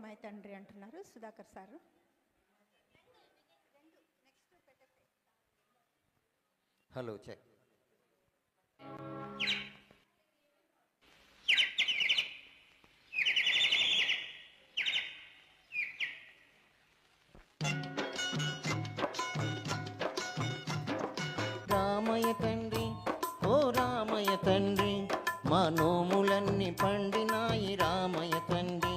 రామాయ తండ్రి అంటున్నారు. Sudhakar sir. Hello check. Ramayya తండ్రి ఓ రామయ్య తండ్రి మా నోములన్నీ పండినాయి రామయ్య తండ్రి.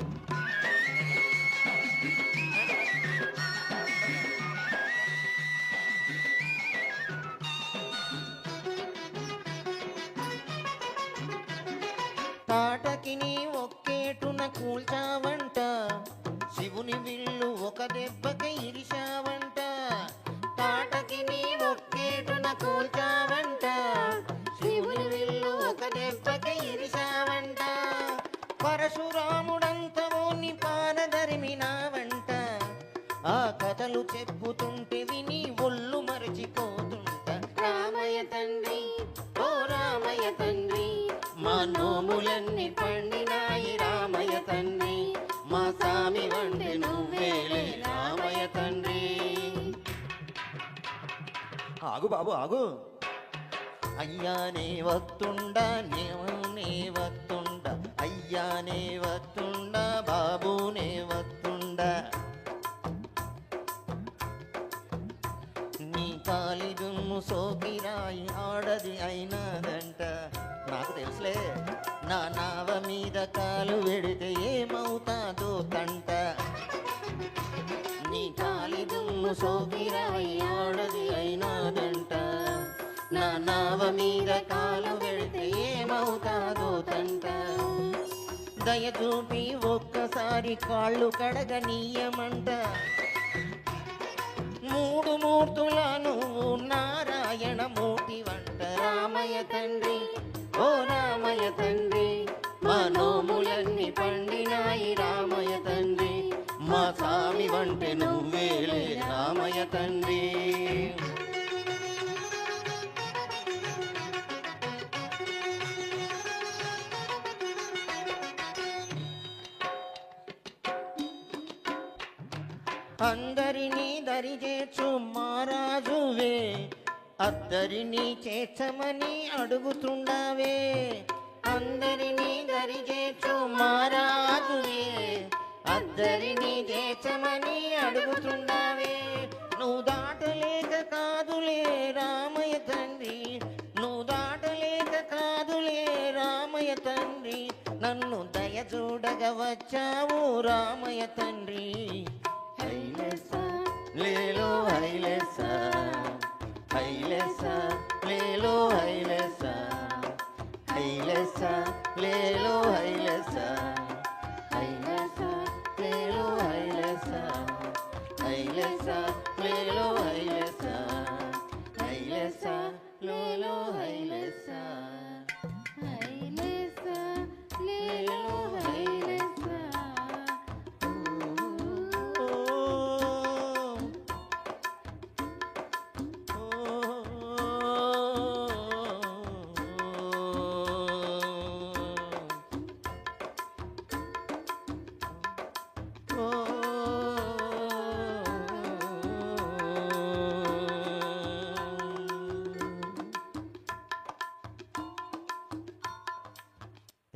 తాటకి నీ ఒక్కేటున కూల్చావంట. శివుని విల్లు ఒక దెబ్బకి ఇరిశావంట. తాటకి నీ ఒక్కేటున కూల్చావంట. శివుని విల్లు ఒక దెబ్బకి ఇరిశావంట. పరశురాముడంతవో నీ పానధరిమినావంట ఆ కథలు చెప్పుతుంటే విని ఒళ్ళు మరచిపోతుంట. రామయ్య తండ్రి నోములన్నీ పండినాయి రామయ్య తండ్రి. మా సామి వండి నువ్వేలే రామయ్య తండ్రి. ఆగు బాబు ఆగు. అయ్యానే వత్తుండా నేనే వత్తుండా. అయ్యానే వత్తుండ బాబునే వత్తుండ. నీ కాలి దుమ్ము సోకిరాయి ఆడది అయినదంట. నాకు తెలుసులే. నా నావ మీద కాలు వెడితే ఏమవుతాదో తంట నీ కాలి దుమ్ము సోకిరాయి అయినాదంట నా నావ మీద కాలు వెడితే ఏమవుతాదో తంట దయ చూపి ఒక్కసారి కాళ్ళు కడగనీయమంట. మూడు మూర్తుల నువ్వు స్వామి వంటే నువ్వేలే రామయ్య తండ్రి. అందరినీ దరిచేర్చు మారాజువే అద్దరినీ చేర్చమని అడుగుతుండవే. అందరినీ దరిచేర్చు మారాజువే అద్దరిని చేర్చమని అడుగుతున్నావే. నువ్వు దాటలేక కాదులే రామయ్య తండ్రి. నువ్వు దాటలేక కాదులే రామయ్య తండ్రి. నన్ను దయ చూడగా వచ్చావు రామయ్య తండ్రి. లేలో హైలెస. హైలెస లేలో హైలెస. హైలెస లేలో హైలెస. లేలో